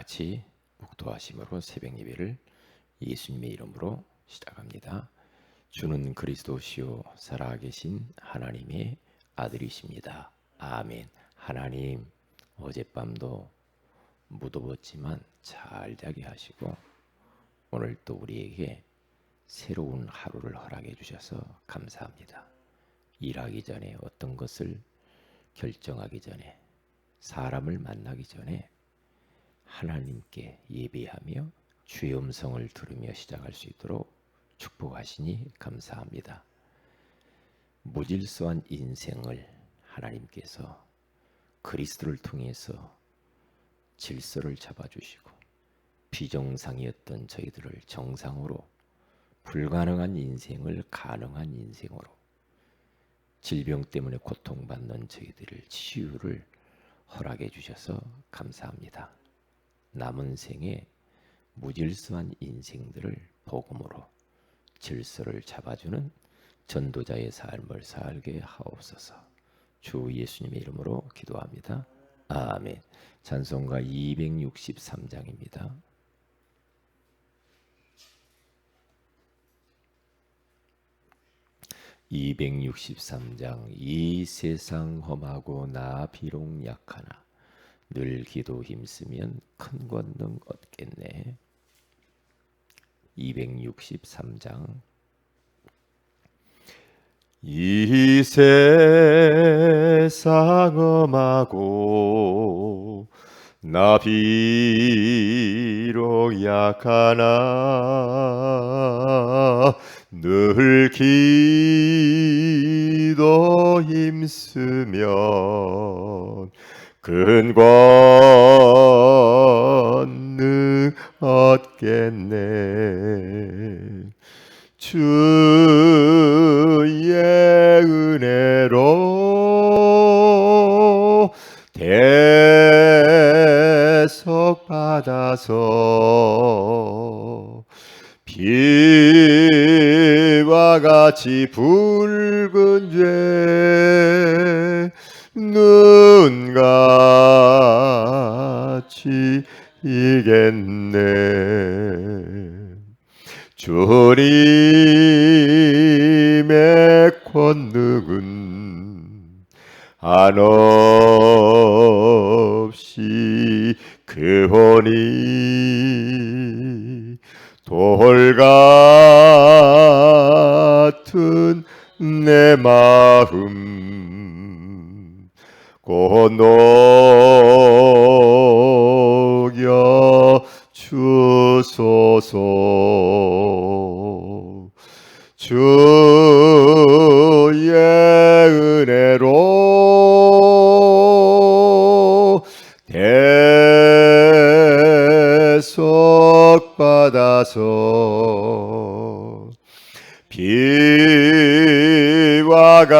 같이 묵도하심으로 새벽 예배를 예수님의 이름으로 시작합니다. 주는 그리스도시요 살아계신 하나님의 아들이십니다. 아멘. 하나님 어젯밤도 무더웠지만 잘 자게 하시고 오늘 또 우리에게 새로운 하루를 허락해 주셔서 감사합니다. 일하기 전에 어떤 것을 결정하기 전에 사람을 만나기 전에 하나님께 예배하며 주의 음성을 들으며 시작할 수 있도록 축복하시니 감사합니다. 무질서한 인생을 하나님께서 그리스도를 통해서 질서를 잡아주시고 비정상이었던 저희들을 정상으로 불가능한 인생을 가능한 인생으로 질병 때문에 고통받는 저희들을 치유를 허락해 주셔서 감사합니다. 남은 생에 무질서한 인생들을 복음으로 질서를 잡아주는 전도자의 삶을 살게 하옵소서. 주 예수님의 이름으로 기도합니다. 아멘. 찬송가 263장입니다. 263장 이 세상 험하고 나 비록 약하나 늘 기도 힘쓰면 큰 권능 얻겠네. 263장 이 세상 험하고 나 비록 약하나 늘 기도 힘쓰면 큰 권능 얻겠네. 주의 은혜로 대속 받아서 비와 같이 붉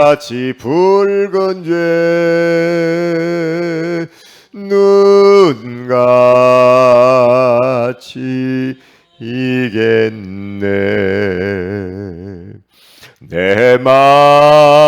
같이 붉은 죄 눈같이 이겠네. 내 마음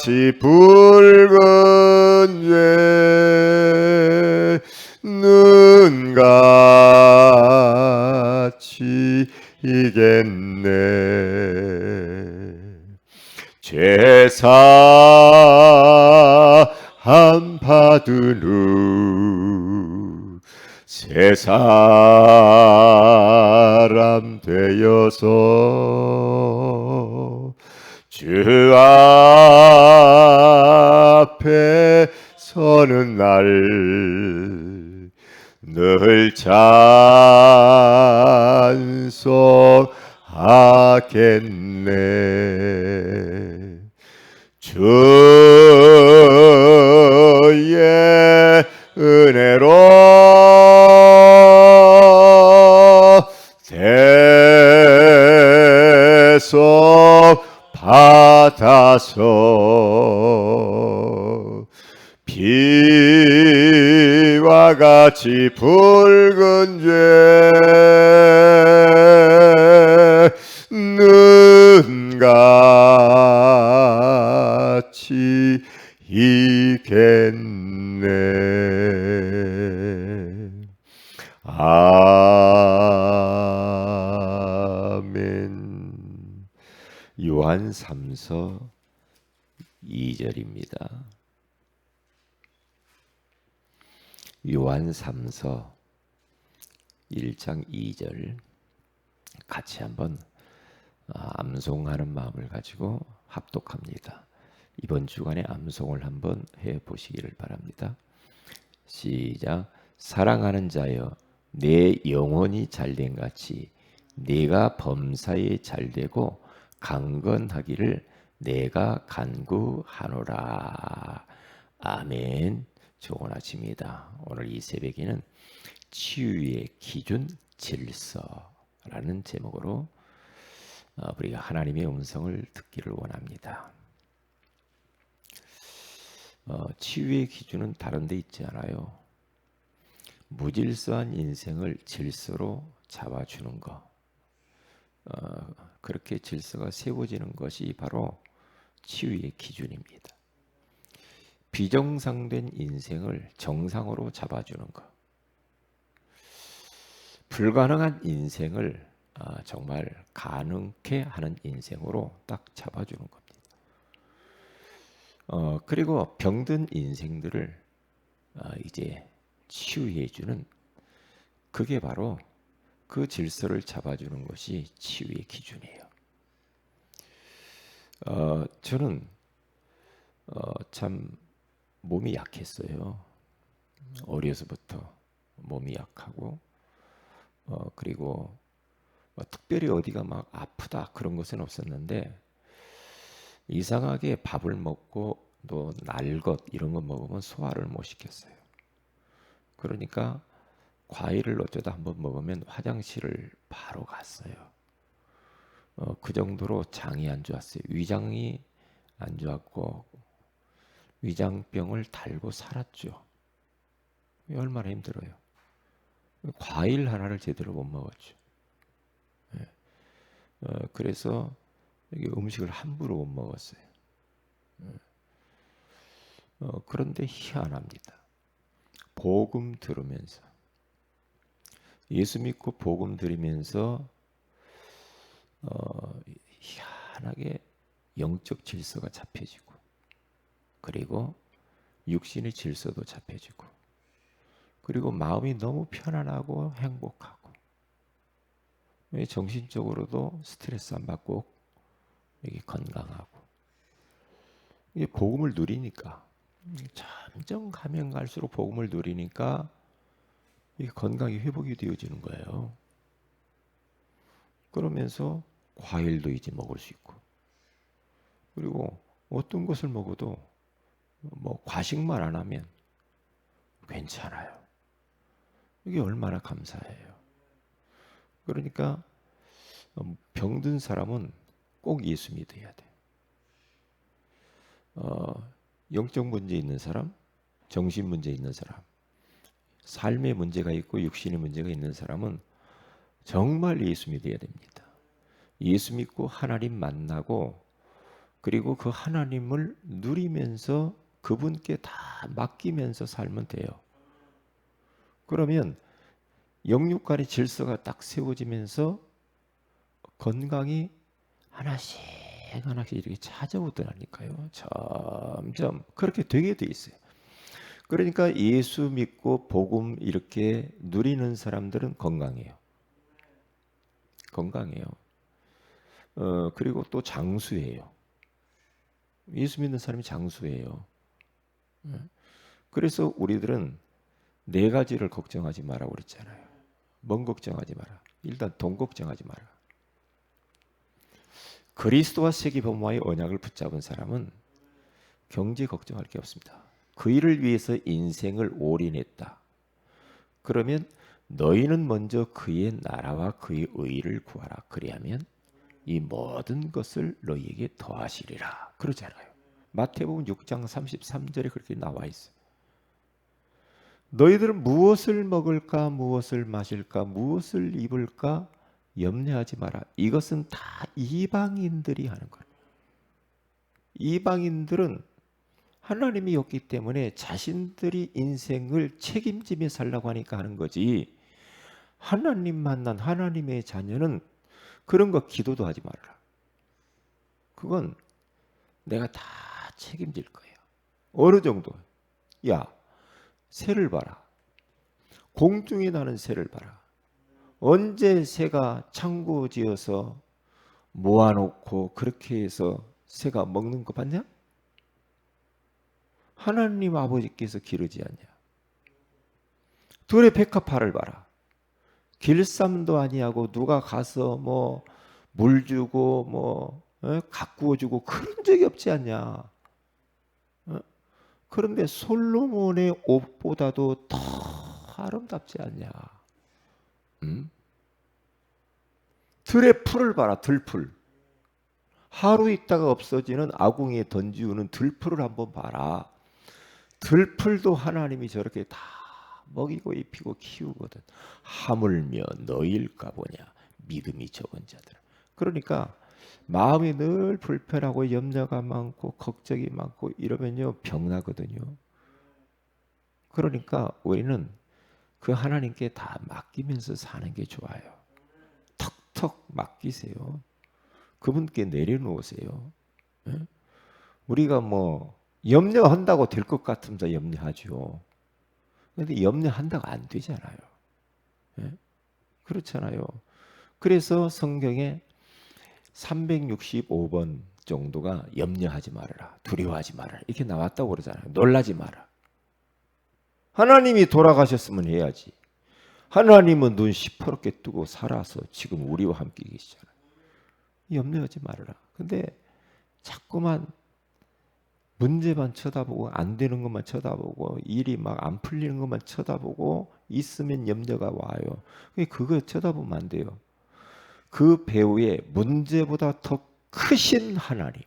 같이 붉은 죄 눈같이 이겠네. 제사함 받은 후새사 찬송하겠네. 주의 은혜로 대속 받아서 비와 같이 붉은 죄 3서 1장 2절 같이 한번 아, 암송하는 마음을 가지고 합독합니다. 이번 주간에 암송을 한번 해 보시기를 바랍니다. 시작. 사랑하는 자여, 내 영혼이 잘된 같이 네가 범사에 잘되고 강건하기를 내가 간구하노라. 아멘. 좋은 아침입니다. 오늘 이 새벽에는 치유의 기준 질서라는 제목으로 어, 우리가 하나님의 음성을 듣기를 원합니다. 어, 치유의 기준은 다른 데 있지 않아요. 무질서한 인생을 질서로 잡아주는 것. 어, 그렇게 질서가 세워지는 것이 바로 치유의 기준입니다. 비정상된 인생을 정상으로 잡아주는 것. 불가능한 인생을 아, 정말 가능케 하는 인생으로 딱 잡아주는 겁니다. 어, 그리고 병든 인생들을 아, 이제 치유해주는 그게 바로 그 질서를 잡아주는 것이 치유의 기준이에요. 어, 저는 어, 참 몸이 약했어요. 어려서부터 몸이 약하고 어, 그리고 뭐 특별히 어디가 막 아프다 그런 것은 없었는데 이상하게 밥을 먹고 또 날것 이런 거 먹으면 소화를 못 시켰어요. 그러니까 과일을 어쩌다 한번 먹으면 화장실을 바로 갔어요. 어, 그 정도로 장이 안 좋았어요. 위장이 안 좋았고 위장병을 달고 살았죠. 얼마나 힘들어요. 과일 하나를 제대로 못 먹었죠. 예. 어, 그래서 음식을 함부로 못 먹었어요. 예. 어, 그런데 희한합니다. 복음 들으면서 예수 믿고 복음 들으면서 어, 희한하게 영적 질서가 잡혀지고 그리고 육신의 질서도 잡혀지고 그리고 마음이 너무 편안하고 행복하고 정신적으로도 스트레스 안 받고 이게 건강하고 이게 복음을 누리니까 점점 가면 갈수록 복음을 누리니까 이게 건강이 회복이 되어지는 거예요. 그러면서 과일도 이제 먹을 수 있고 그리고 어떤 것을 먹어도 뭐 과식만 안 하면 괜찮아요. 이게 얼마나 감사해요. 그러니까 병든 사람은 꼭 예수 믿어야 돼. 어, 영적 문제 있는 사람, 정신 문제 있는 사람, 삶의 문제가 있고 육신의 문제가 있는 사람은 정말 예수 믿어야 됩니다. 예수 믿고 하나님 만나고 그리고 그 하나님을 누리면서 그분께 다 맡기면서 살면 돼요. 그러면 영육 간의 질서가 딱 세워지면서 건강이 하나씩 하나씩 이렇게 찾아오더라니까요. 점점 그렇게 되게 돼 있어요. 그러니까 예수 믿고 복음 이렇게 누리는 사람들은 건강해요. 건강해요. 어, 그리고 또 장수해요. 예수 믿는 사람이 장수예요. 예. 그래서 우리들은 네 가지를 걱정하지 마라고 그랬잖아요. 뭔 걱정하지 마라. 일단 돈 걱정하지 마라. 그리스도와 세계 범와의 언약을 붙잡은 사람은 경제 걱정할 게 없습니다. 그 일을 위해서 인생을 올인했다. 그러면 너희는 먼저 그의 나라와 그의 의를 구하라. 그리하면 이 모든 것을 너희에게 더하시리라. 그러잖아요. 마태복음 6장 33절에 그렇게 나와 있어요. 너희들은 무엇을 먹을까, 무엇을 마실까, 무엇을 입을까 염려하지 마라. 이것은 다 이방인들이 하는 거예요. 이방인들은 하나님이 없기 때문에 자신들이 인생을 책임지며 살라고 하니까 하는 거지. 하나님 만난 하나님의 자녀는 그런 거 기도도 하지 말아라. 그건 내가 다 책임질 거예요. 어느 정도? 야, 새를 봐라. 공중에 나는 새를 봐라. 언제 새가 창고 지어서 모아놓고 그렇게 해서 새가 먹는 거 봤냐? 하나님 아버지께서 기르지 않냐? 둘의 백합화를 봐라. 길쌈도 아니하고 누가 가서 뭐 물 주고 뭐 어? 가꾸어 주고 그런 적이 없지 않냐? 어? 그런데 솔로몬의 옷보다도 더 아름답지 않냐? 음? 들의 풀을 봐라, 들풀. 하루 있다가 없어지는 아궁이에 던지우는 들풀을 한번 봐라. 들풀도 하나님이 저렇게 다 먹이고 입히고 키우거든. 하물며 너일까 보냐. 믿음이 적은 자들. 그러니까 마음이 늘 불편하고 염려가 많고 걱정이 많고 이러면요 병나거든요. 그러니까 우리는 그 하나님께 다 맡기면서 사는 게 좋아요. 턱턱 맡기세요. 그분께 내려놓으세요. 예? 우리가 뭐 염려한다고 될 것 같으면서 염려하죠. 근데 염려한다고 안 되잖아요. 예? 그렇잖아요. 그래서 성경에 365번 정도가 염려하지 말아라. 두려워하지 말아라. 이렇게 나왔다고 그러잖아요. 놀라지 마라. 하나님이 돌아가셨으면 해야지. 하나님은 눈 시퍼렇게 뜨고 살아서 지금 우리와 함께 계시잖아요. 염려하지 말아라. 근데 자꾸만 문제만 쳐다보고 안 되는 것만 쳐다보고 일이 막 안 풀리는 것만 쳐다보고 있으면 염려가 와요. 그거 쳐다보면 안 돼요. 그 배우의 문제보다 더 크신 하나님.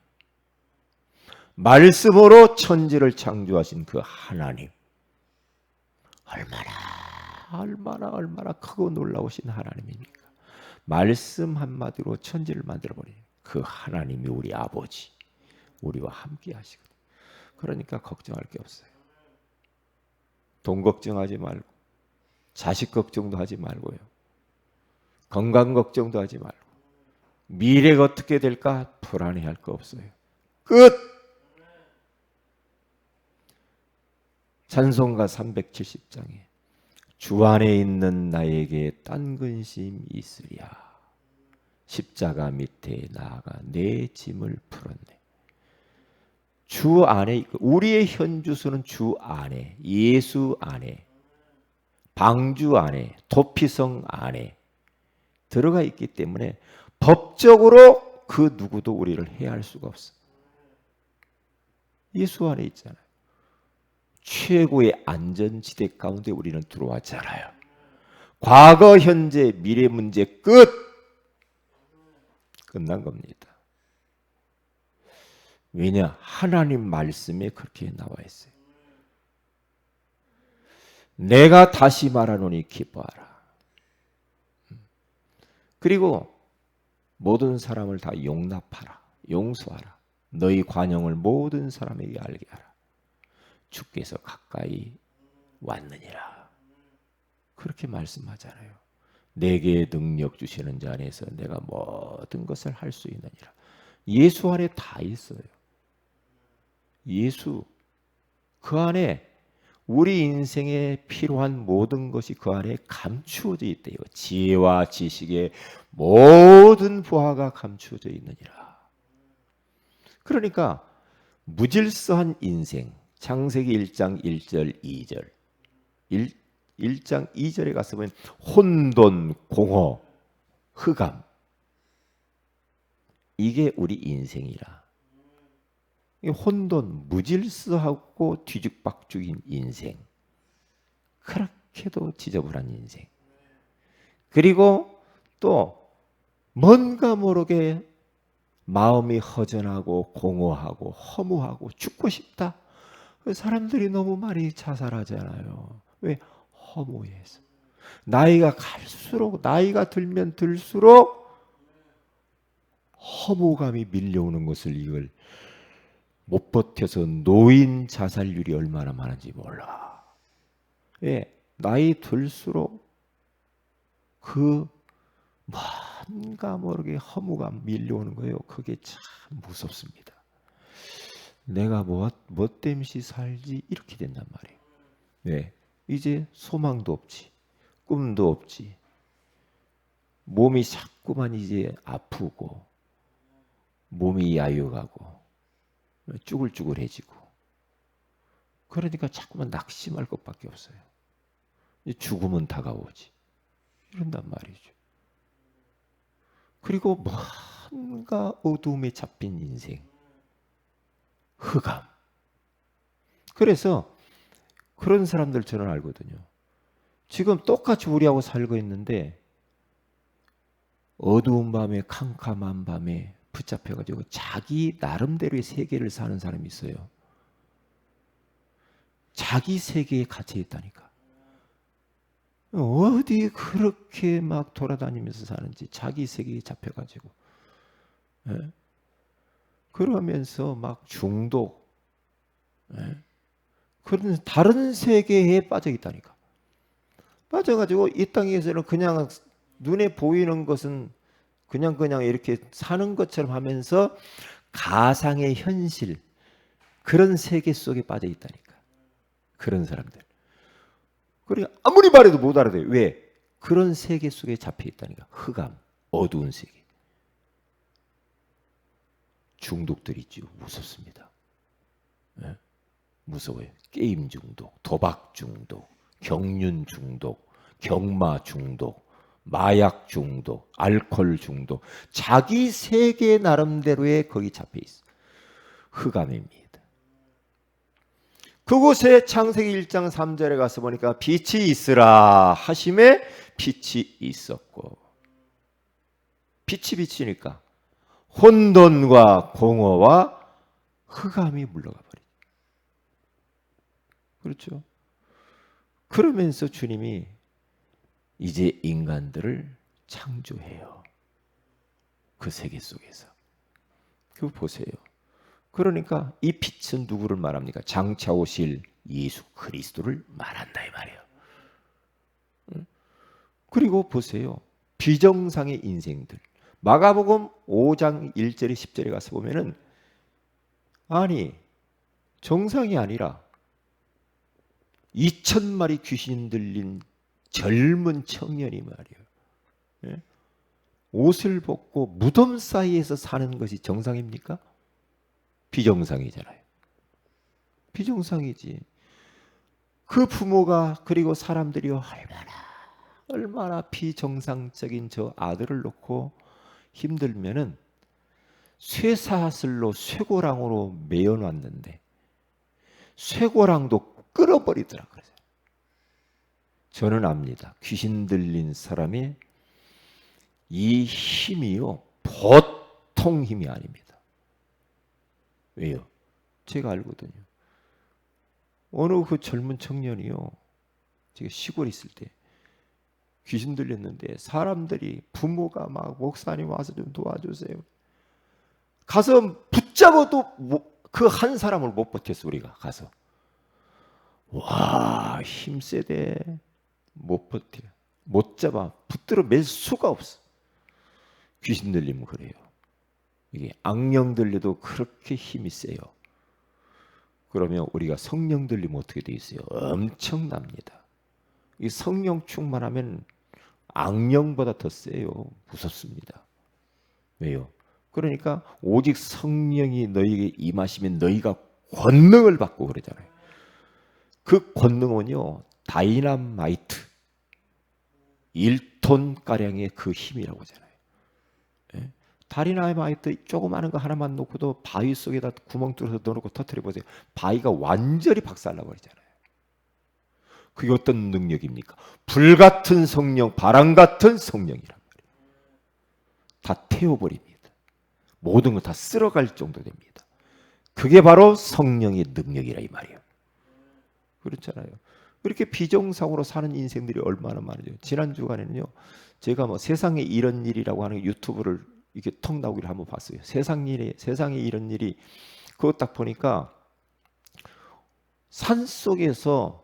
말씀으로 천지를 창조하신 그 하나님. 얼마나 얼마나 얼마나 크고 놀라우신 하나님입니까? 말씀 한마디로 천지를 만들어 버린 그 하나님이 우리 아버지. 우리와 함께 하시거든. 그러니까 걱정할 게 없어요. 돈 걱정하지 말고 자식 걱정도 하지 말고요. 건강 걱정도 하지 말고 미래가 어떻게 될까 불안해할 거 없어요. 끝. 찬송가 370장에 주 안에 있는 나에게 딴 근심 있으랴. 십자가 밑에 나아가 내 짐을 풀었네. 주 안에 우리의 현주소는 주 안에 예수 안에 방주 안에 도피성 안에 들어가 있기 때문에 법적으로 그 누구도 우리를 해할 수가 없어. 예수 안에 있잖아요. 최고의 안전지대 가운데 우리는 들어왔잖아요. 과거, 현재, 미래 문제 끝! 끝난 겁니다. 왜냐? 하나님 말씀에 그렇게 나와 있어요. 내가 다시 말하노니 기뻐하라. 그리고 모든 사람을 다 용납하라. 용서하라. 너희 관용을 모든 사람에게 알게 하라. 주께서 가까이 왔느니라. 그렇게 말씀하잖아요. 내게 능력 주시는 자 안에서 내가 모든 것을 할 수 있느니라. 예수 안에 다 있어요. 예수 그 안에 우리 인생에 필요한 모든 것이 그 안에 감추어져 있대요. 지혜와 지식의 모든 부하가 감추어져 있느니라. 그러니까 무질서한 인생, 창세기 1장 1절 2절. 1, 1장 2절에 가서 보면 혼돈, 공허, 흑암 이게 우리 인생이라. 이 혼돈, 무질서하고 뒤죽박죽인 인생. 그렇게도 지저분한 인생. 그리고 또 뭔가 모르게 마음이 허전하고 공허하고 허무하고 죽고 싶다. 사람들이 너무 많이 자살하잖아요. 왜? 허무해서. 나이가 갈수록 나이가 들면 들수록 허무감이 밀려오는 것을 이걸 못 버텨서 노인 자살률이 얼마나 많은지 몰라. 예, 나이 들수록 그 뭔가 모르게 허무감 밀려오는 거예요. 그게 참 무섭습니다. 내가 뭐, 뭐 때문에 살지? 이렇게 된단 말이에요. 네. 이제 소망도 없지. 꿈도 없지. 몸이 자꾸만 이제 아프고, 몸이 야유가고, 쭈글쭈글해지고. 그러니까 자꾸만 낙심할 것밖에 없어요. 죽음은 다가오지. 이런단 말이죠. 그리고 뭔가 어두움에 잡힌 인생. 흑암. 그래서 그런 사람들 저는 알거든요. 지금 똑같이 우리하고 살고 있는데 어두운 밤에 캄캄한 밤에 붙잡혀가지고 자기 나름대로의 세계를 사는 사람이 있어요. 자기 세계에 갇혀 있다니까. 어디 그렇게 막 돌아다니면서 사는지 자기 세계에 잡혀가지고. 예? 그러면서 막 중독, 예? 그런 다른 세계에 빠져 있다니까. 빠져가지고 이 땅에서는 그냥 눈에 보이는 것은 그냥 그냥 이렇게 사는 것처럼 하면서 가상의 현실 그런 세계 속에 빠져 있다니까. 그런 사람들. 그러니까 아무리 말해도 못 알아들어요. 왜? 그런 세계 속에 잡혀 있다니까. 흑암, 어두운 세계. 중독들 있죠. 무섭습니다. 네? 무서워요. 게임 중독, 도박 중독, 경륜 중독, 경마 중독, 마약 중독, 알코올 중독. 자기 세계 나름대로의 거기 잡혀 있어. 흑암입니다. 그곳에 창세기 1장 3절에 가서 보니까 빛이 있으라 하심에 빛이 있었고 빛이 비치니까 혼돈과 공허와 흑암이 물러가 버리죠. 그렇죠? 그러면서 주님이 이제 인간들을 창조해요. 그 세계 속에서. 그거 보세요. 그러니까 이 빛은 누구를 말합니까? 장차 오실 예수 그리스도를 말한다 이 말이에요. 그리고 보세요. 비정상의 인생들. 마가복음 5장 1절에 10절에 가서 보면은 아니 정상이 아니라 2천 마리 귀신 들린 젊은 청년이 말이에요. 예? 옷을 벗고 무덤 사이에서 사는 것이 정상입니까? 비정상이잖아요. 비정상이지. 그 부모가 그리고 사람들이 얼마나 얼마나 비정상적인 저 아들을 놓고 힘들면은 쇠사슬로 쇠고랑으로 매어 놨는데 쇠고랑도 끌어버리더라 그래요. 저는 압니다. 귀신 들린 사람의 이 힘이요 보통 힘이 아닙니다. 왜요? 제가 알거든요. 어느 그 젊은 청년이요. 제가 시골에 있을 때 귀신 들렸는데 사람들이 부모가 막 목사님 와서 좀 도와주세요. 가서 붙잡아도 그 한 사람을 못 버텼어 우리가 가서. 와 힘세대 못 버텨 못 잡아 붙들어 맬 수가 없어. 귀신 들리면 그래요. 이게 악령 들려도 그렇게 힘이 세요. 그러면 우리가 성령 들리면 어떻게 돼 있어요? 엄청납니다. 이 성령 충만하면 악령보다 더 세요. 무섭습니다. 왜요? 그러니까 오직 성령이 너희에게 임하시면 너희가 권능을 받고 그러잖아요. 그 권능은요 다이나마이트 1톤 가량의 그 힘이라고 하잖아요. 예? 다이나마이트 조그마한 거 하나만 놓고도 바위 속에다 구멍 뚫어서 넣어놓고 터트려 보세요. 바위가 완전히 박살나 버리잖아요. 그게 어떤 능력입니까? 불 같은 성령, 바람 같은 성령이란 말이에요. 다 태워버립니다. 모든 거다 쓸어갈 정도 됩니다. 그게 바로 성령의 능력이라 이 말이에요. 그렇잖아요. 이렇게 비정상으로 사는 인생들이 얼마나 많으죠. 지난 주간에는요, 제가 뭐 세상에 이런 일이라고 하는 유튜브를 이렇게 턱 나오기를 한번 봤어요. 세상 일에 세상에 이런 일이 그거 딱 보니까 산 속에서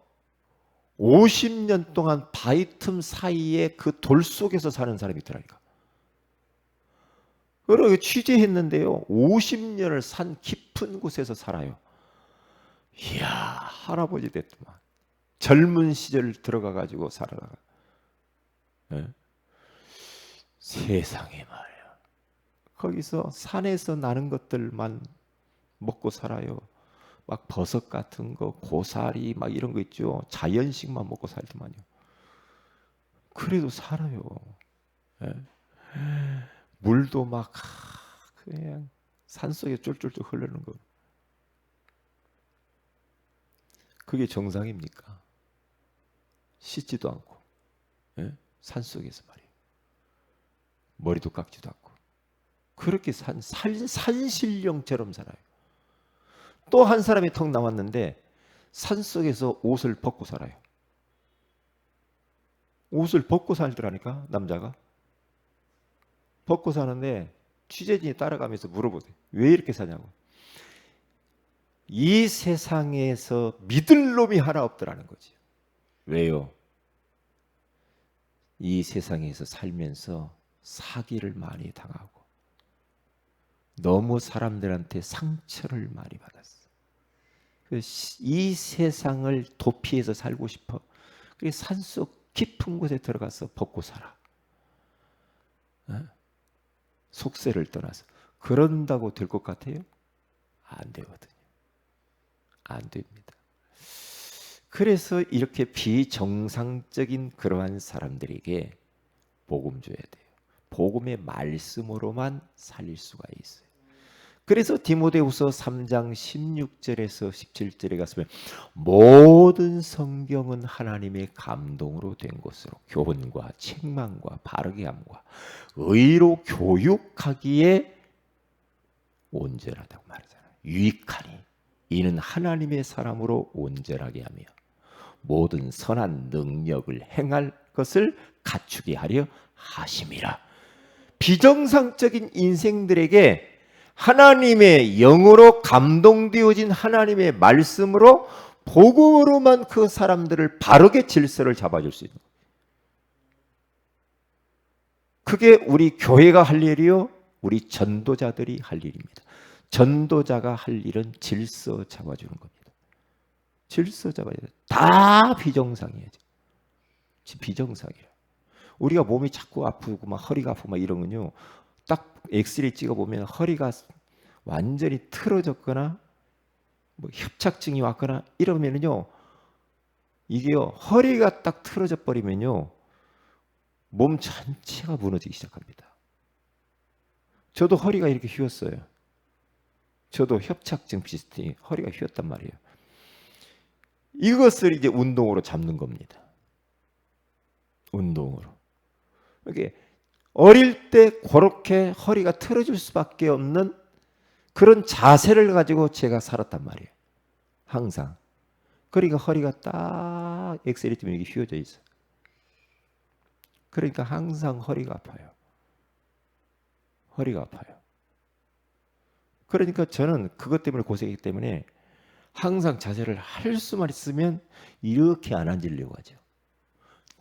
50년 동안 바위 틈 사이에 그 돌 속에서 사는 사람이 있더라니까. 그러게 취재했는데요. 50년을 산 깊은 곳에서 살아요. 이야, 할아버지 됐더만. 젊은 시절 들어가 가지고 살아가. 네? 세상에 말이야. 거기서 산에서 나는 것들만 먹고 살아요. 막 버섯 같은 거, 고사리 막 이런 거 있죠. 자연식만 먹고 살더만요. 그래도 살아요. 네? 물도 막 그냥 산속에 쫄쫄쫄 흐르는 거. 그게 정상입니까? 씻지도 않고 예? 산속에서 말이에요. 머리도 깎지도 않고 그렇게 산, 산 산신령처럼 살아요. 또 한 사람이 턱 나왔는데 산속에서 옷을 벗고 살아요. 옷을 벗고 살더라니까 남자가 벗고 사는데 취재진이 따라가면서 물어보대. 왜 이렇게 사냐고. 이 세상에서 믿을 놈이 하나 없더라는 거지. 왜요? 이 세상에서 살면서 사기를 많이 당하고 너무 사람들한테 상처를 많이 받았어. 그이 세상을 도피해서 살고 싶어. 그래 산속 깊은 곳에 들어가서 벗고 살아. 어? 속세를 떠나서 그런다고 될 것 같아요? 안 되거든요. 안 됩니다. 그래서 이렇게 비정상적인 그러한 사람들에게 복음 줘야 돼요. 복음의 말씀으로만 살릴 수가 있어요. 그래서 디모데후서 3장 16절에서 17절에 갔으면 모든 성경은 하나님의 감동으로 된 것으로 교훈과 책망과 바르게 함과 의로 교육하기에 온전하다고 말하잖아요. 유익하니 이는 하나님의 사람으로 온전하게 하며 모든 선한 능력을 행할 것을 갖추게 하려 하심이라. 비정상적인 인생들에게 하나님의 영으로 감동되어진 하나님의 말씀으로 복음으로만 그 사람들을 바르게 질서를 잡아줄 수 있는 그게 우리 교회가 할 일이요, 우리 전도자들이 할 일입니다. 전도자가 할 일은 질서 잡아주는 겁니다. 질서 잡아야 돼. 다 비정상이에요. 비정상이에요. 우리가 몸이 자꾸 아프고 막 허리가 아프고 막 이런 건요. 딱 엑스레이 찍어 보면 허리가 완전히 틀어졌거나 뭐 협착증이 왔거나 이러면은요. 이게요. 허리가 딱 틀어져 버리면요. 몸 전체가 무너지기 시작합니다. 저도 허리가 이렇게 휘었어요. 저도 협착증 비슷히 허리가 휘었단 말이에요. 이것을 이제 운동으로 잡는 겁니다. 운동으로. 이게 어릴 때 그렇게 허리가 틀어질 수밖에 없는 그런 자세를 가지고 제가 살았단 말이에요. 항상. 그러니까 허리가 딱 엑셀이 좀 이렇게 휘어져 있어. 그러니까 항상 허리가 아파요. 허리가 아파요. 그러니까 저는 그것 때문에 고생했기 때문에 항상 자세를 할 수만 있으면 이렇게 안 앉으려고 하죠.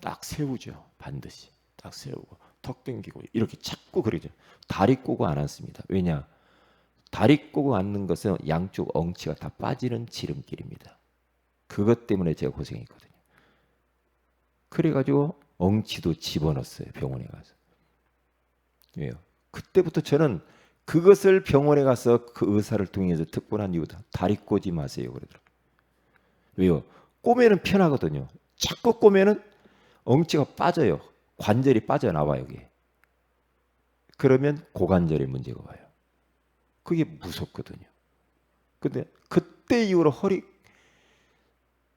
딱 세우죠. 반드시. 딱 세우고 턱 당기고 이렇게 자꾸 그러죠. 다리 꼬고 안 앉습니다. 왜냐? 다리 꼬고 앉는 것은 양쪽 엉치가 다 빠지는 지름길입니다. 그것 때문에 제가 고생했거든요. 그래가지고 엉치도 집어넣었어요. 병원에 가서. 왜요? 그때부터 저는 그것을 병원에 가서 그 의사를 통해서 특권한 이유다. 다리 꼬지 마세요. 그러더라고요. 왜요? 꼬매는 편하거든요. 자꾸 꼬매는 엉치가 빠져요. 관절이 빠져나와 여기. 그러면 고관절에 문제가 와요. 그게 무섭거든요. 근데 그때 이후로 허리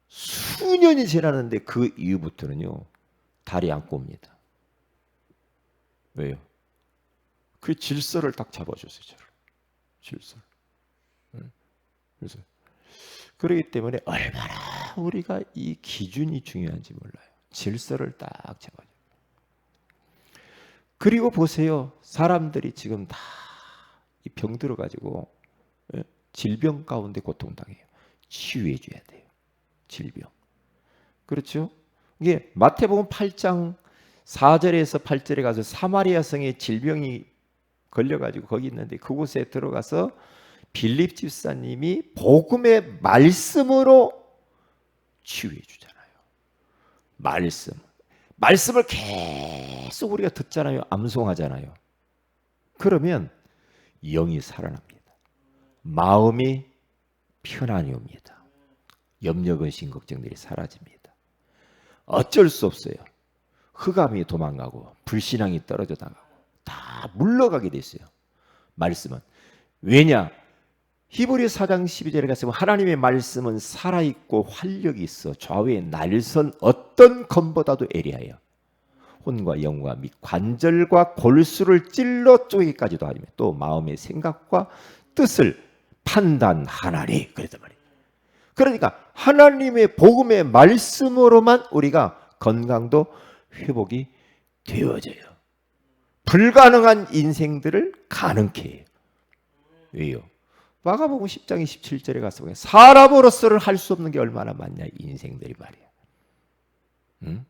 수년이 지났는데 그 이후부터는요 다리 안 꼽니다. 왜요? 그 질서를 딱 잡아줬어요. 저를. 질서. 그래서 그렇기 때문에 얼마나 우리가 이 기준이 중요한지 몰라요. 질서를 딱 잡아줘. 그리고 보세요. 사람들이 지금 다 이 병 들어 가지고 예? 질병 가운데 고통당해요. 치유해 줘야 돼요. 질병. 그렇죠? 이게 마태복음 8장 4절에서 8절에 가서 사마리아 성에 질병이 걸려가지고 거기 있는데 그곳에 들어가서 빌립 집사님이 복음의 말씀으로 치유해 주잖아요. 말씀. 말씀을 계속 우리가 듣잖아요. 암송하잖아요. 그러면 영이 살아납니다. 마음이 편안히 옵니다. 염려, 근심, 걱정들이 사라집니다. 어쩔 수 없어요. 흑암이 도망가고 불신앙이 떨어져 나가고 다 물러가게 됐어요. 말씀은 왜냐? 히브리 4장 12절에 가서 하나님의 말씀은 살아있고 활력이 있어 좌우에 날선 어떤 검보다도 예리하여 혼과 영과 및 관절과 골수를 찔러 쪼개기까지도 하며 또 마음의 생각과 뜻을 판단하나니 그랬단 말이에요. 그러니까 하나님의 복음의 말씀으로만 우리가 건강도 회복이 되어져요. 불가능한 인생들을 가능케 해요. 마가복음 10장 27절에 가서 보면 사람으로서는 할 수 없는 게 얼마나 많냐 인생들이 말이야. 응?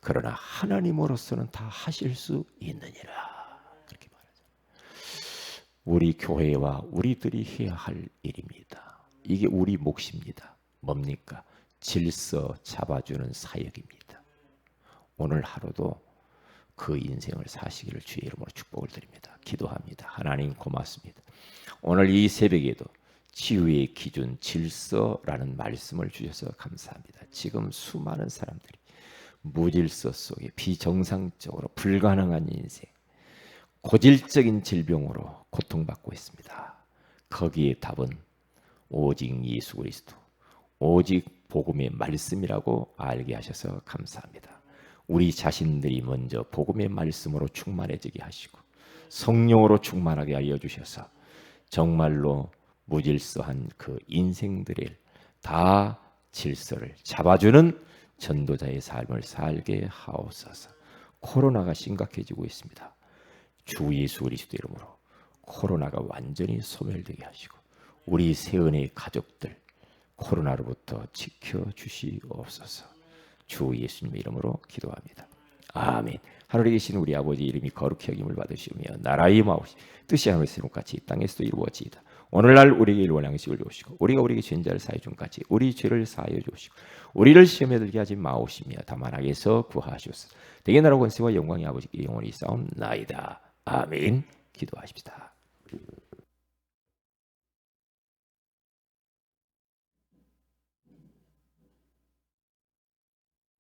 그러나 하나님으로서는 다 하실 수 있느니라. 그렇게 말하죠. 우리 교회와 우리들이 해야 할 일입니다. 이게 우리 몫입니다. 뭡니까? 질서 잡아주는 사역입니다. 오늘 하루도 그 인생을 사시기를 주의 이름으로 축복을 드립니다. 기도합니다. 하나님 고맙습니다. 오늘 이 새벽에도 치유의 기준 질서라는 말씀을 주셔서 감사합니다. 지금 수많은 사람들이 무질서 속에 비정상적으로 불가능한 인생, 고질적인 질병으로 고통받고 있습니다. 거기에 답은 오직 예수 그리스도, 오직 복음의 말씀이라고 알게 하셔서 감사합니다. 우리 자신들이 먼저 복음의 말씀으로 충만해지게 하시고 성령으로 충만하게 하여 주셔서 정말로 무질서한 그 인생들을 다 질서를 잡아주는 전도자의 삶을 살게 하옵소서. 코로나가 심각해지고 있습니다. 주 예수 그리스도 이름으로 코로나가 완전히 소멸되게 하시고 우리 세은의 가족들 코로나로부터 지켜 주시옵소서. 주 예수님 이름으로 기도합니다. 아멘. 하늘에 계신 우리 아버지 이름이 거룩히 여김을 받으시며 나라의 마옵시 뜻이 하늘에서 같이 땅에서도 이루어지이다. 오늘날 우리에게 일원 양식을 주시고 우리가 우리에게 죄인자를 사해 준 같이 우리 죄를 사하여 주시고 우리를 시험에 들게 하지 마오시며 다만 악에서 구하시옵소서. 대개 나라 권세와 영광이 아버지께 영원히 싸움 나이다. 아멘. 기도하십시다.